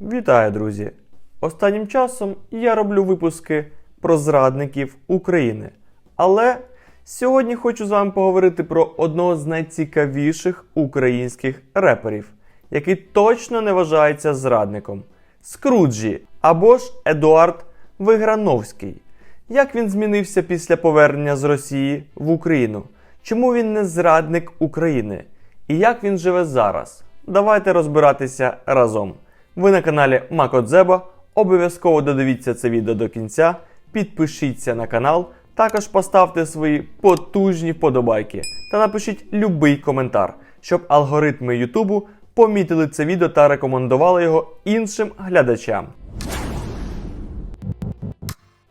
Вітаю, друзі! Останнім часом я роблю випуски про зрадників України. Але сьогодні хочу з вами поговорити про одного з найцікавіших українських реперів, який точно не вважається зрадником Скруджі або ж Едуард Виграновський. Як він змінився після повернення з Росії в Україну? Чому він не зрадник України? І як він живе зараз? Давайте розбиратися разом. Ви на каналі Макодзеба. Обов'язково додивіться це відео до кінця, підпишіться на канал, також поставте свої потужні вподобайки та напишіть любий коментар, щоб алгоритми Ютубу помітили це відео та рекомендували його іншим глядачам.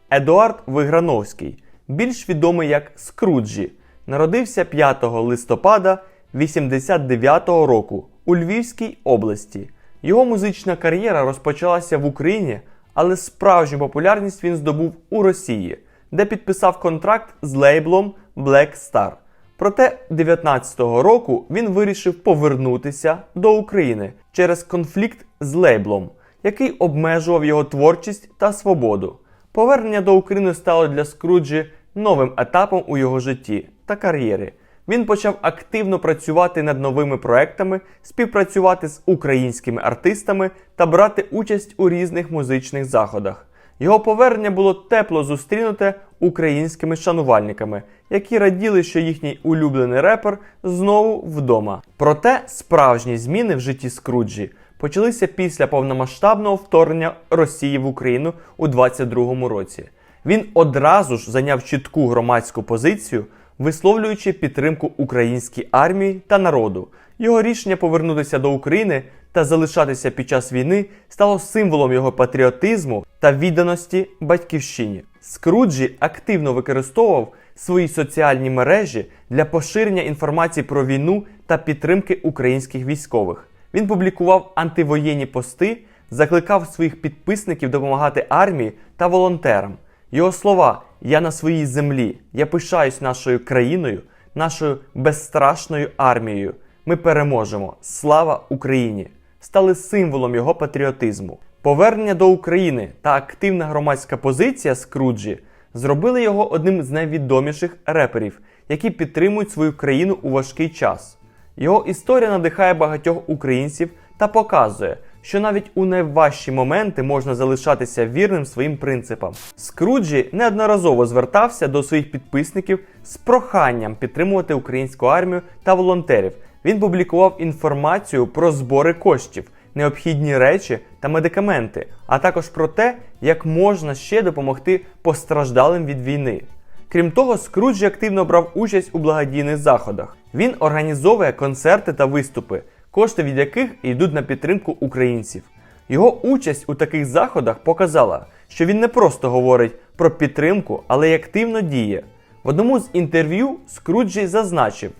Едуард Виграновський, більш відомий як Скруджі, народився 5 листопада 89 року у Львівській області. Його музична кар'єра розпочалася в Україні, але справжню популярність він здобув у Росії, де підписав контракт з лейблом Black Star. Проте 19-го року він вирішив повернутися до України через конфлікт з лейблом, який обмежував його творчість та свободу. Повернення до України стало для Скруджі новим етапом у його житті та кар'єрі. Він почав активно працювати над новими проектами, співпрацювати з українськими артистами та брати участь у різних музичних заходах. Його повернення було тепло зустрінуте українськими шанувальниками, які раділи, що їхній улюблений репер знову вдома. Проте справжні зміни в житті Скруджі почалися після повномасштабного вторгнення Росії в Україну у 22-му році. Він одразу ж зайняв чітку громадську позицію, висловлюючи підтримку українській армії та народу. Його рішення повернутися до України та залишатися під час війни стало символом його патріотизму та відданості батьківщині. Скруджі активно використовував свої соціальні мережі для поширення інформації про війну та підтримки українських військових. Він публікував антивоєнні пости, закликав своїх підписників допомагати армії та волонтерам. Його слова Я на своїй землі, я пишаюсь нашою країною, нашою безстрашною армією. Ми переможемо. Слава Україні! стали символом його патріотизму. Повернення до України та активна громадська позиція Скруджі зробили його одним з найвідоміших реперів, які підтримують свою країну у важкий час. Його історія надихає багатьох українців та показує, що навіть у найважчі моменти можна залишатися вірним своїм принципам. Скруджі неодноразово звертався до своїх підписників з проханням підтримувати українську армію та волонтерів. Він публікував інформацію про збори коштів, необхідні речі та медикаменти, а також про те, як можна ще допомогти постраждалим від війни. Крім того, Скруджі активно брав участь у благодійних заходах. Він організовує концерти та виступи, кошти від яких йдуть на підтримку українців. Його участь у таких заходах показала, що він не просто говорить про підтримку, але й активно діє. В одному з інтерв'ю Скруджі зазначив: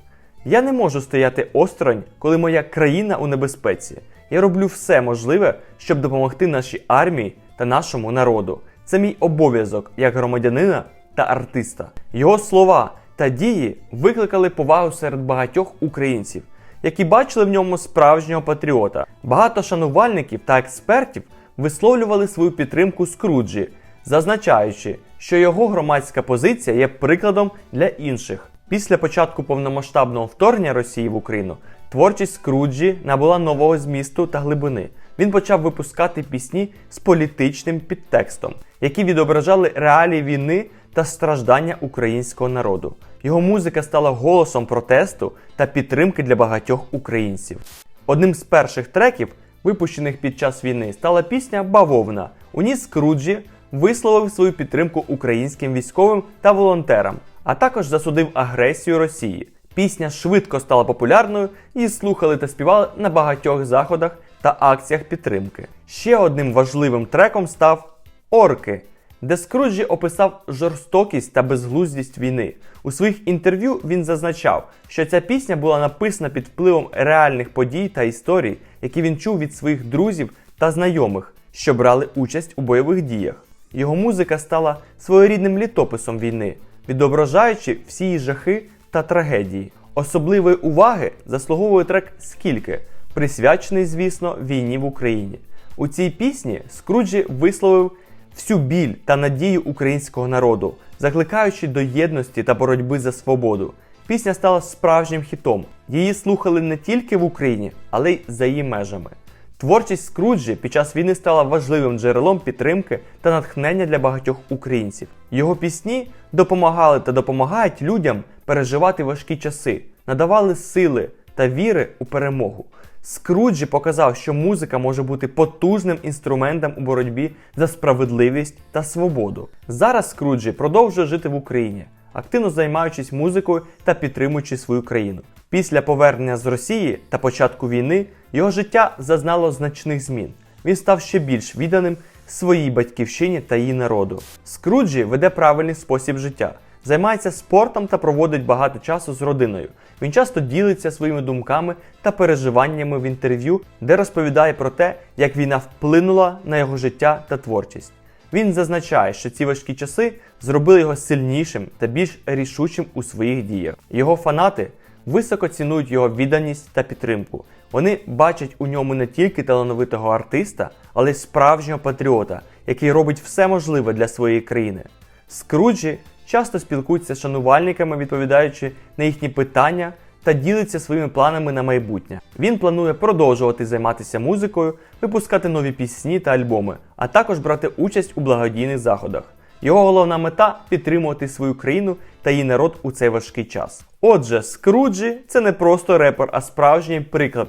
Я не можу стояти осторонь, коли моя країна у небезпеці. Я роблю все можливе, щоб допомогти нашій армії та нашому народу. Це мій обов'язок як громадянина та артиста. Його слова та дії викликали повагу серед багатьох українців, які бачили в ньому справжнього патріота. Багато шанувальників та експертів висловлювали свою підтримку Скруджі, зазначаючи, що його громадська позиція є прикладом для інших. Після початку повномасштабного вторгнення Росії в Україну творчість Скруджі набула нового змісту та глибини. Він почав випускати пісні з політичним підтекстом, які відображали реалії війни та страждання українського народу. Його музика стала голосом протесту та підтримки для багатьох українців. Одним з перших треків, випущених під час війни, стала пісня Бавовна. У ній Скруджі висловив свою підтримку українським військовим та волонтерам, а також засудив агресію Росії. Пісня швидко стала популярною, її слухали та співали на багатьох заходах та акціях підтримки. Ще одним важливим треком став Орки, де Скруджі описав жорстокість та безглуздість війни. У своїх інтерв'ю він зазначав, що ця пісня була написана під впливом реальних подій та історій, які він чув від своїх друзів та знайомих, що брали участь у бойових діях. Його музика стала своєрідним літописом війни, відображаючи всі її жахи та трагедії. Особливої уваги заслуговує трек Скільки, присвячений, звісно, війні в Україні. У цій пісні Скруджі висловив всю біль та надію українського народу, закликаючи до єдності та боротьби за свободу. Пісня стала справжнім хітом. Її слухали не тільки в Україні, але й за її межами. Творчість Скруджі під час війни стала важливим джерелом підтримки та натхнення для багатьох українців. Його пісні допомагали та допомагають людям переживати важкі часи, надавали сили та віри у перемогу. Скруджі показав, що музика може бути потужним інструментом у боротьбі за справедливість та свободу. Зараз Скруджі продовжує жити в Україні, активно займаючись музикою та підтримуючи свою країну. Після повернення з Росії та початку війни його життя зазнало значних змін. Він став ще більш відданим своїй батьківщині та її народу. Скруджі веде правильний спосіб життя, займається спортом та проводить багато часу з родиною. Він часто ділиться своїми думками та переживаннями в інтерв'ю, де розповідає про те, як війна вплинула на його життя та творчість. Він зазначає, що ці важкі часи зробили його сильнішим та більш рішучим у своїх діях. Його фанати високо цінують його відданість та підтримку. Вони бачать у ньому не тільки талановитого артиста, але й справжнього патріота, який робить все можливе для своєї країни. Скруджі часто спілкуються з шанувальниками, відповідаючи на їхні питання та ділиться своїми планами на майбутнє. Він планує продовжувати займатися музикою, випускати нові пісні та альбоми, а також брати участь у благодійних заходах. Його головна мета підтримувати свою країну та її народ у цей важкий час. Отже, Скруджі це не просто репер, а справжній приклад.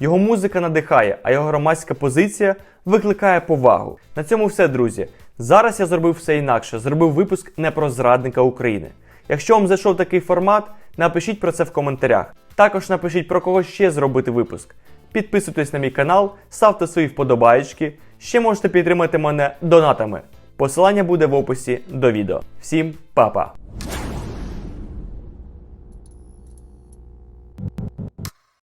Його музика надихає, а його громадська позиція викликає повагу. На цьому все, друзі. Зараз я зробив все інакше, зробив випуск не про зрадника України. Якщо вам зайшов такий формат, напишіть про це в коментарях. Також напишіть про кого ще зробити випуск. Підписуйтесь на мій канал, ставте свої вподобаєчки. Ще можете підтримати мене донатами. Посилання буде в описі до відео. Всім па-па!